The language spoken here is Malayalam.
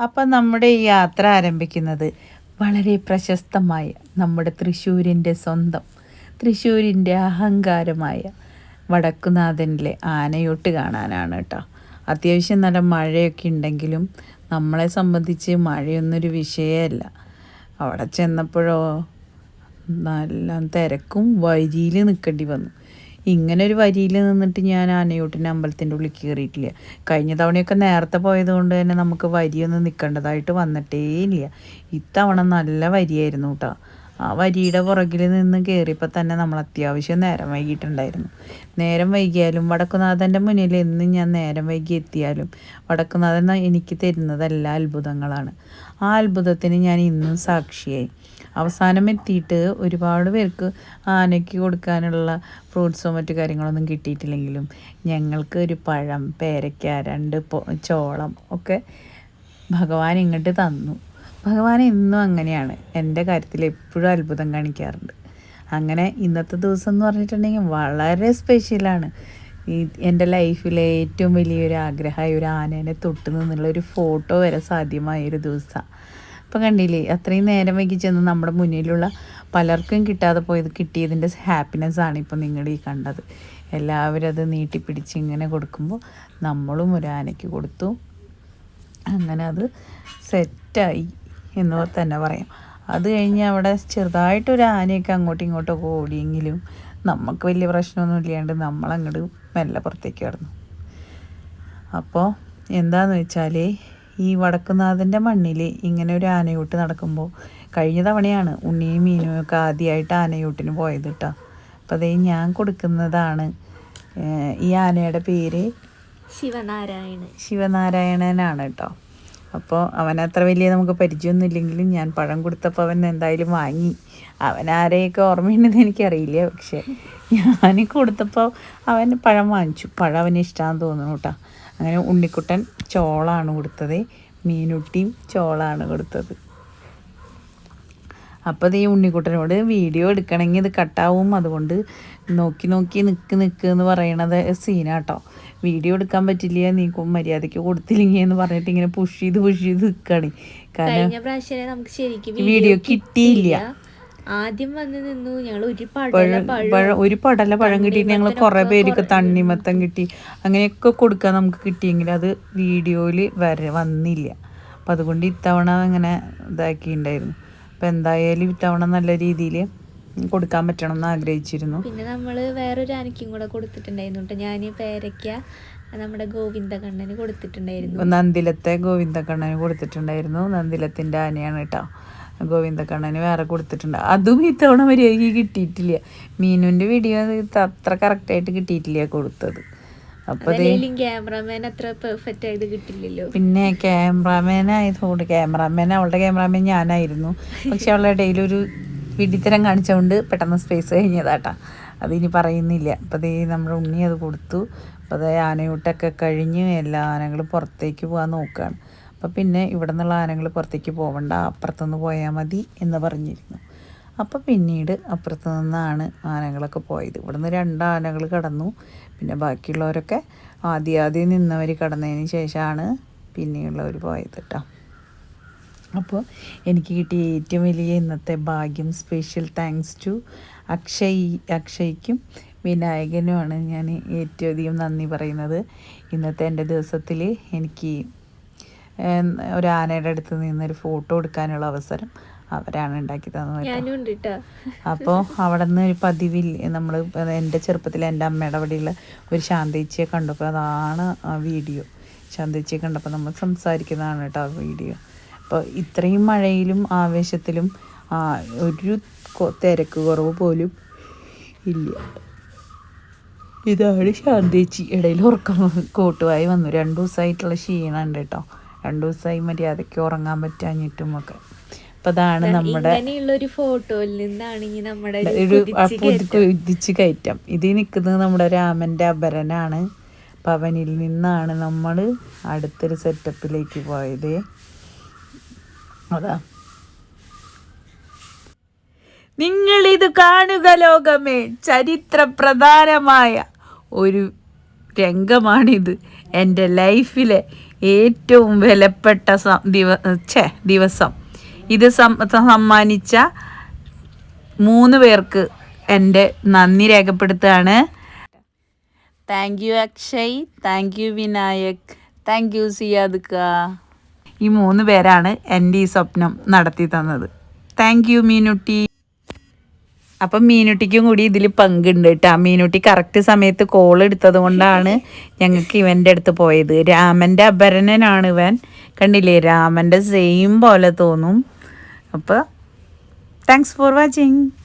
അപ്പം നമ്മുടെ ഈ യാത്ര ആരംഭിക്കുന്നത് വളരെ പ്രശസ്തമായ നമ്മുടെ തൃശ്ശൂരിന്റെ സ്വന്തം തൃശ്ശൂരിന്റെ അഹങ്കാരമായ വടക്കുനാഥനിലെ ആനയോട്ട് കാണാനാണ് കേട്ടോ. അത്യാവശ്യം നല്ല മഴയൊക്കെ ഉണ്ടെങ്കിലും നമ്മളെ സംബന്ധിച്ച് മഴയൊന്നൊരു വിഷയമല്ല. അവിടെ ചെന്നപ്പോഴോ നല്ല തിരക്കും വരിയിൽ നിൽക്കേണ്ടി വന്നു. ഇങ്ങനെ ഒരു വരിയിൽ നിന്നിട്ട് ഞാൻ ആനയൂട്ടിന്റെ അമ്പലത്തിന്റെ ഉള്ളിൽ കയറിയിട്ടില്ല. കഴിഞ്ഞ തവണയൊക്കെ നേരത്തെ പോയതുകൊണ്ട് തന്നെ നമുക്ക് വരിയൊന്നും നിൽക്കേണ്ടതായിട്ട് വന്നിട്ടേ ഇല്ല. ഇത്തവണ നല്ല വരിയായിരുന്നു കേട്ടോ ആ വരിയുടെ പുറകിൽ നിന്ന് കയറിയപ്പോൾ തന്നെ നമ്മൾ അത്യാവശ്യം നേരം വൈകിട്ടുണ്ടായിരുന്നു നേരം വൈകിയാലും വടക്കുനാഥന്റെ മുന്നിൽ എന്നും ഞാൻ നേരം വൈകി എത്തിയാലും വടക്കുനാഥൻ എനിക്ക് തരുന്നതെല്ലാം അത്ഭുതങ്ങളാണ്. ആ അത്ഭുതത്തിന് ഞാൻ ഇന്നും സാക്ഷിയായി. അവസാനം എത്തിയിട്ട് ഒരുപാട് പേർക്ക് ആനയ്ക്ക് കൊടുക്കാനുള്ള ഫ്രൂട്ട്സോ മറ്റു കാര്യങ്ങളൊന്നും കിട്ടിയിട്ടില്ലെങ്കിലും ഞങ്ങൾക്ക് ഒരു പഴം പേരയ്ക്ക രണ്ട് ചോളം ഒക്കെ ഭഗവാൻ ഇങ്ങോട്ട് തന്നു. ഭഗവാൻ എന്നും അങ്ങനെയാണ്. എന്റെ കാര്യത്തിൽ എപ്പോഴും അത്ഭുതം കാണിക്കാറുണ്ട്. അങ്ങനെ ഇന്നത്തെ ദിവസം എന്ന് പറഞ്ഞിട്ടുണ്ടെങ്കിൽ വളരെ സ്പെഷ്യലാണ്. ഈ എന്റെ ലൈഫിലെ ഏറ്റവും വലിയൊരു ആഗ്രഹമായ ഒരു ആനേനെ തൊട്ട് നിന്നുള്ള ഒരു ഫോട്ടോ വരെ സാധ്യമായ ഒരു ദിവസമാണ് ഇപ്പം കണ്ടില്ലേ അത്രയും നേരം വൈകി ചെന്ന് നമ്മുടെ മുന്നിലുള്ള പലർക്കും കിട്ടാതെ പോയത് കിട്ടിയതിന്റെ ഹാപ്പിനെസ് ആണ് ഇപ്പോൾ നിങ്ങൾ ഈ കണ്ടത്. എല്ലാവരും അത് നീട്ടിപ്പിടിച്ച് ഇങ്ങനെ കൊടുക്കുമ്പോൾ നമ്മളും ഒരു ആനയ്ക്ക് കൊടുത്തു. അങ്ങനെ അത് സെറ്റായി എന്ന് തന്നെ പറയാം. അത് കഴിഞ്ഞ് അവിടെ ചെറുതായിട്ടൊരു ആനയൊക്കെ അങ്ങോട്ടും ഇങ്ങോട്ടൊക്കെ ഓടിയെങ്കിലും നമുക്ക് വലിയ പ്രശ്നമൊന്നും ഇല്ലാണ്ട് നമ്മളങ്ങോട്ട് മെല്ലെ പുറത്തേക്ക് കിടന്നു. അപ്പോൾ എന്താന്ന് വെച്ചാൽ ഈ വടക്കുന്നാഥന്റെ മണ്ണിൽ ഇങ്ങനെ ഒരു ആനയൂട്ട് നടക്കുമ്പോൾ കഴിഞ്ഞ തവണയാണ് ഉണ്ണിയും മീനും ഒക്കെ ആദ്യമായിട്ട് ആനയൂട്ടിന് പോയത് കേട്ടോ അപ്പം അതേ ഞാൻ കൊടുക്കുന്നതാണ് ഈ ആനയുടെ പേര് ശിവനാരായണൻ. ശിവനാരായണനാണ് കേട്ടോ അപ്പോൾ അവൻ അത്ര വലിയ നമുക്ക് പരിചയമൊന്നും ഇല്ലെങ്കിലും ഞാൻ പഴം കൊടുത്തപ്പോൾ അവൻ എന്തായാലും വാങ്ങി. അവൻ ആരെയൊക്കെ ഓർമ്മയുണ്ടെന്ന് എനിക്കറിയില്ല പക്ഷേ ഞാൻ കൊടുത്തപ്പോൾ അവൻ പഴം വാങ്ങിച്ചു. പഴം അവന് ഇഷ്ടമാണെന്ന് തോന്നുന്നു കേട്ടോ അങ്ങനെ ഉണ്ണിക്കുട്ടൻ ചോളാണ് കൊടുത്തത്. മീനുട്ടിയും ചോളാണ് കൊടുത്തത്. അപ്പോൾ ഈ ഉണ്ണിക്കുട്ടനോട് വീഡിയോ എടുക്കണമെങ്കിൽ ഇത് കട്ടാവും. അതുകൊണ്ട് നോക്കി നോക്കി നിൽക്ക് നിൽക്ക് എന്ന് പറയണത് സീനാട്ടോ. വീഡിയോ എടുക്കാൻ പറ്റില്ല നീ മര്യാദയ്ക്ക് കൊടുത്തില്ലെങ്കിൽ എന്ന് പറഞ്ഞിട്ട് ഇങ്ങനെ പുഷ് ചെയ്ത് പുഷ് ചെയ്ത് നിൽക്കുകയാണ് കാരണം വീഡിയോ കിട്ടിയില്ല. ആദ്യം വന്ന് നിന്നു. ഞങ്ങൾ ഒരു പടല പഴം പഴം പഴം ഒരു പടല പഴം കിട്ടിയിട്ട് ഞങ്ങൾ കുറേ പേർക്ക് തണ്ണിമത്തം കിട്ടി. അങ്ങനെയൊക്കെ കൊടുക്കാൻ നമുക്ക് കിട്ടിയെങ്കിൽ അത് വീഡിയോയിൽ വര വന്നില്ല. അപ്പം അതുകൊണ്ട് ഇത്തവണ അങ്ങനെ ഇതാക്കിയിട്ടുണ്ടായിരുന്നു. അപ്പം എന്തായാലും ഇത്തവണ നല്ല രീതിയിൽ കൊടുക്കാൻ പറ്റണം എന്ന് ആഗ്രഹിച്ചിരുന്നു. പിന്നെ നമ്മൾ വേറൊരു അനക്കും കൂടെ കൊടുത്തിട്ടുണ്ടായിരുന്നു കേട്ടോ ഞാൻ പേരയ്ക്ക നമ്മുടെ ഗോവിന്ദകണ്ണന് കൊടുത്തിട്ടുണ്ടായിരുന്നു. നന്ദിലത്തെ ഗോവിന്ദകണ്ണന് കൊടുത്തിട്ടുണ്ടായിരുന്നു. നന്ദിലത്തിന്റെ ആനയാണ് കേട്ടോ ഗോവിന്ദക്കണ്ണന് വേറെ കൊടുത്തിട്ടുണ്ട്. അതും ഇത്തവണ മര്യാദയ്ക്ക് കിട്ടിയിട്ടില്ല. മീനുവിന്റെ വീഡിയോ അത്ര കറക്റ്റായിട്ട് കിട്ടിയിട്ടില്ല കൊടുത്തത്. അപ്പോൾ ക്യാമറാമാൻ അത്ര പെർഫെക്റ്റ് ആയത് കിട്ടില്ലല്ലോ. പിന്നെ ക്യാമറാമാൻ ആയതുകൊണ്ട് ക്യാമറാമാൻ അവളുടെ ക്യാമറാമാൻ ഞാനായിരുന്നു. പക്ഷെ അവളുടെ ഇടയിൽ ഒരു വിഡിത്തരം കാണിച്ചുകൊണ്ട് പെട്ടെന്ന് സ്പേസ് കഴിഞ്ഞതാട്ടാ. അതിനി പറയുന്നില്ല. അപ്പോൾ ദേ നമ്മുടെ ഉണ്ണി അത് കൊടുത്തു. അപ്പോൾ അത് ആനയൂട്ടൊക്കെ കഴിഞ്ഞ് എല്ലാ ആനകളും പുറത്തേക്ക് പോകാൻ നോക്കുകയാണ് അപ്പോൾ പിന്നെ ഇവിടെ നിന്നുള്ള ആനകൾ പുറത്തേക്ക് പോവണ്ട അപ്പുറത്തുനിന്ന് പോയാൽ മതി എന്ന് പറഞ്ഞിരുന്നു. അപ്പോൾ പിന്നീട് അപ്പുറത്ത് നിന്നാണ് ആനകളൊക്കെ പോയത്. ഇവിടുന്ന് രണ്ട് ആനകൾ കടന്നു. പിന്നെ ബാക്കിയുള്ളവരൊക്കെ ആദ്യം ആദ്യം നിന്നവർ കടന്നതിന് ശേഷമാണ് പിന്നെയുള്ളവർ പോയത് കേട്ടോ അപ്പോൾ എനിക്ക് കിട്ടിയ ഏറ്റവും വലിയ ഇന്നത്തെ ഭാഗ്യം സ്പെഷ്യൽ താങ്ക്സ് ടു അക്ഷയ് അക്ഷയ്ക്കും വിനായകനുമാണ് ഞാൻ ഏറ്റവും അധികം നന്ദി പറയുന്നത്. ഇന്നത്തെ എന്റെ ദിവസത്തിൽ എനിക്ക് ഒരു ആനയുടെ അടുത്ത് നിന്ന് നിന്നൊരു ഫോട്ടോ എടുക്കാനുള്ള അവസരം അവരാണ് ഉണ്ടാക്കി തന്നത് അപ്പോൾ അവിടെ നിന്ന് ഒരു പതിവിൽ നമ്മൾ എന്റെ ചെറുപ്പത്തിൽ എന്റെ അമ്മയുടെ അവിടെയുള്ള ഒരു ശാന്തേച്ചിയെ കണ്ടപ്പോൾ അതാണ് ആ വീഡിയോ. ശാന്തേച്ചിയെ കണ്ടപ്പോൾ നമ്മൾ സംസാരിക്കുന്നതാണ് കേട്ടോ ആ വീഡിയോ. അപ്പോൾ ഇത്രയും മഴയിലും ആവേശത്തിലും ആ, ഒരു തിരക്ക് കുറവ് പോലും ഇല്ല. ഇതാണ് ശാന്തേച്ചി ഇടയിൽ ഉറക്കം കോട്ടുവായി വന്നു. രണ്ടു ദിവസമായിട്ടുള്ള ക്ഷീണമുണ്ട് കേട്ടോ. രണ്ട് ദിവസമായി മര്യാദയ്ക്ക് ഉറങ്ങാൻ പറ്റാഞ്ഞിട്ടും ഒക്കെ അപ്പൊ അതാണ് നമ്മുടെ ഒരു ഫോട്ടോയിൽ നമ്മുടെ ഒരു കയറ്റം. ഇത് നിൽക്കുന്നത് നമ്മുടെ രാമന്റെ അപരനാണ്. അപ്പം അവനിൽ നിന്നാണ് നമ്മൾ അടുത്തൊരു സെറ്റപ്പിലേക്ക് പോയത്. അതാ. നിങ്ങളിത് കാണുക ലോകമേ. ചരിത്ര പ്രധാനമായ ഒരു രംഗമാണിത്. എന്റെ ലൈഫിലെ ഏറ്റവും വിലപ്പെട്ട ദിവ ഛേ ദിവസം. ഇത് സമ്മാനിച്ച മൂന്ന് പേർക്ക് എന്റെ നന്ദി രേഖപ്പെടുത്തുകയാണ്. Thank you Akshay thank you Vinayak thank you സിയാദ്ക്ക ഈ മൂന്ന് പേരാണ് എന്റെ ഈ സ്വപ്നം നടത്തി തന്നത്. താങ്ക് യു മീനുട്ടി അപ്പം മീനുട്ടിക്കും കൂടി ഇതിൽ പങ്കുണ്ട് കേട്ടോ മീനുട്ടി കറക്റ്റ് സമയത്ത് കോൾ എടുത്തത് കൊണ്ടാണ് ഞങ്ങൾക്ക് ഇവന്റെ അടുത്ത് പോയത്. രാമന്റെ അപരനാണ് ഇവൻ. കണ്ടില്ലേ? രാമന്റെ സെയിം പോലെ തോന്നും. അപ്പോൾ താങ്ക്സ് ഫോർ വാച്ചിങ്